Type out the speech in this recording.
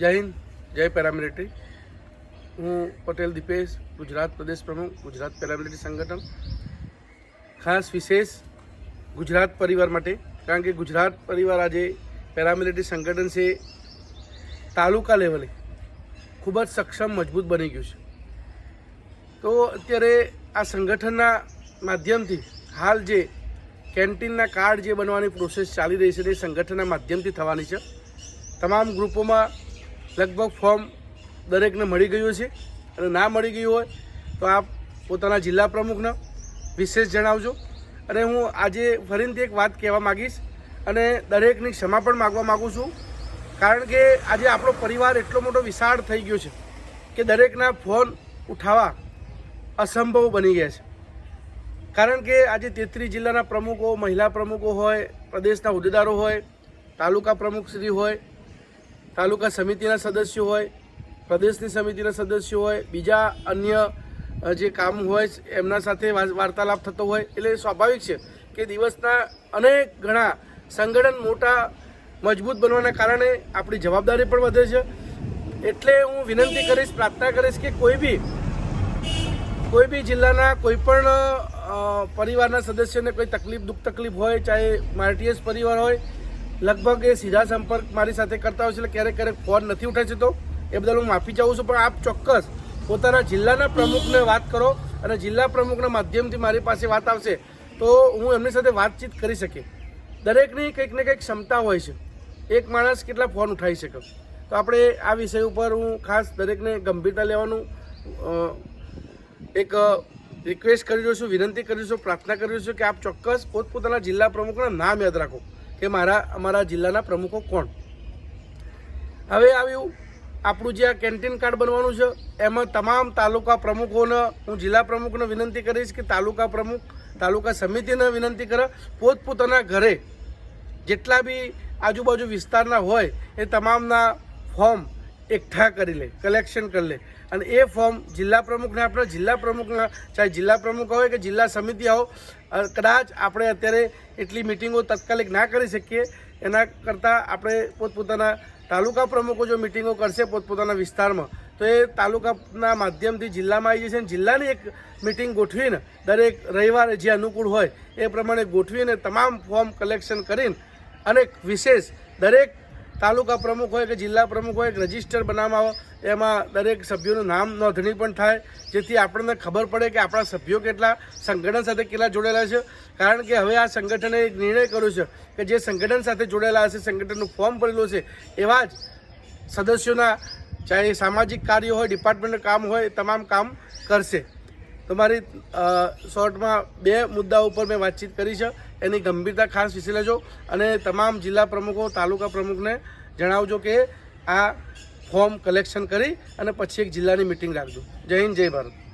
જય હિન્દ, જય પેરામિલિટરી. હું પટેલ દીપેશ, ગુજરાત પ્રદેશ પ્રમુખ, ગુજરાત પેરામિલિટરી સંગઠન. ખાસ વિશેષ ગુજરાત પરિવાર માટે, કારણ કે ગુજરાત પરિવાર આજે પેરામિલિટરી સંગઠન છે, તાલુકા લેવલે ખૂબ જ સક્ષમ, મજબૂત બની ગયું છે. તો અત્યારે આ સંગઠનના માધ્યમથી હાલ જે કેન્ટીનના કાર્ડ જે બનવાની પ્રોસેસ ચાલી રહી છે, તે સંગઠનના માધ્યમથી થવાની છે. તમામ ગ્રુપોમાં લગભગ ફોર્મ દરેકને મળી ગયું છે અને ના મળી ગયું હોય તો આપ પોતાના જિલ્લા પ્રમુખને વિશેષ જણાવજો. અને હું આજે ફરીથી એક વાત કહેવા માગીશ અને દરેકની ક્ષમા પણ માગવા માગું છું. કારણ કે આજે આપણો પરિવાર એટલો મોટો વિશાળ થઈ ગયો છે કે દરેકના ફોન ઉઠાવવા અસંભવ બની ગયા છે. કારણ કે આજે તેત્રીસ જિલ્લાના પ્રમુખો, મહિલા પ્રમુખો હોય, પ્રદેશના હોદ્દેદારો હોય, તાલુકા પ્રમુખશ્રી હોય તાલુકા સમિતિના સદસ્યો હોય, પ્રદેશની સમિતિના સદસ્યો હોય, બીજા અન્ય જે કામ હોય, એમના સાથે વાર્તાલાપ થતો હોય, એટલે સ્વાભાવિક છે કે દિવસના અનેક ઘણા સંગઠન મોટા, મજબૂત બનવાના કારણે આપણી જવાબદારી પણ વધે છે. એટલે હું વિનંતી કરીશ, પ્રાર્થના કરીશ કે કોઈ બી કોઈ બી જિલ્લાના કોઈ પણ પરિવારના સદસ્યને કોઈ તકલીફ, દુઃખ તકલીફ હોય, ચાહે માર્ટીએસ પરિવાર હોય લગભગ એ સીધા સંપર્ક મારી સાથે કરતા હોય છે એટલે ક્યારેક ક્યારેક ફોન નથી ઉઠાઈ શકતો એ બદલ હું માફી ચાહું છું. પણ આપ ચોક્કસ પોતાના જિલ્લાના પ્રમુખને વાત કરો અને જિલ્લા પ્રમુખના માધ્યમથી મારી પાસે વાત આવશે તો હું એમની સાથે વાતચીત કરી શકે દરેકની કંઈક ને કંઈક ક્ષમતા હોય છે. એક માણસ કેટલા ફોન ઉઠાવી શકે? તો આપણે આ વિષય ઉપર હું ખાસ દરેકને ગંભીરતા લેવાનું એક રિક્વેસ્ટ કરી રહ્યો છું, વિનંતી કરી છું, પ્રાર્થના કરી રહ્યો છું કે આપ ચોક્કસ પોતપોતાના જિલ્લા પ્રમુખના નામ યાદ રાખો. કે મારા, અમારા જિલ્લાના પ્રમુખો કોણ? હવે આવ્યું આપણું જે આ કેન્ટીન કાર્ડ બનવાનું છે, એમાં તમામ તાલુકા પ્રમુખોને હું જિલ્લા પ્રમુખને વિનંતી કરીશ કે તાલુકા પ્રમુખ, તાલુકા સમિતિને વિનંતી કરે, પોતપોતાના ઘરે જેટલા બી આજુબાજુ વિસ્તારના હોય એ તમામના ફોર્મ એકઠા કરી લે કલેક્શન કરી લે. અને એ ફોર્મ જિલ્લા પ્રમુખને આપણે જિલ્લા પ્રમુખના, ચાહે જિલ્લા પ્રમુખ હોય કે જિલ્લા સમિતિ આવો કદાચ આપણે અત્યારે એટલી મિટિંગો તાત્કાલિક ના કરી શકીએ. એના કરતાં આપણે પોતપોતાના તાલુકા પ્રમુખો જો મિટિંગો કરશે પોતપોતાના વિસ્તારમાં, તો એ તાલુકાના માધ્યમથી જિલ્લામાં આવી જશે. અને જિલ્લાની એક મિટિંગ ગોઠવીને દરેક રવિવારે જે અનુકૂળ હોય, એ પ્રમાણે ગોઠવીને તમામ ફોર્મ કલેક્શન કરીને અને વિશેષ દરેક તાલુકા પ્રમુખ હોય કે જિલ્લા પ્રમુખ હોય, એક રજિસ્ટર બનાવવામાં આવે, એમાં દરેક સભ્યોનું નામ નોંધણી પણ થાય, જેથી આપણને ખબર પડે કે આપણા સભ્યો કેટલા, સંગઠન સાથે કેટલા જોડેલા છે. કારણ કે હવે આ સંગઠને એક નિર્ણય કર્યો છે કે જે સંગઠન સાથે જોડેલા હશે, સંગઠનનું ફોર્મ ભરેલું છે એવા જ સદસ્યોના, ચાહે સામાજિક કાર્ય હોય ડિપાર્ટમેન્ટનું કામ હોય તમામ કામ કરશે. તો મારી શોર્ટમાં બે મુદ્દા ઉપર મેં વાતચીત કરી છે. એની ગંભીરતા ખાસ વિશે લેજો અને તમામ જિલ્લા પ્રમુખો, તાલુકા પ્રમુખને જણાવજો કે આ ફોર્મ કલેક્શન કરી અને પછી એક જિલ્લાની મિટિંગ રાખજો. જય હિન્દ, જય ભારત.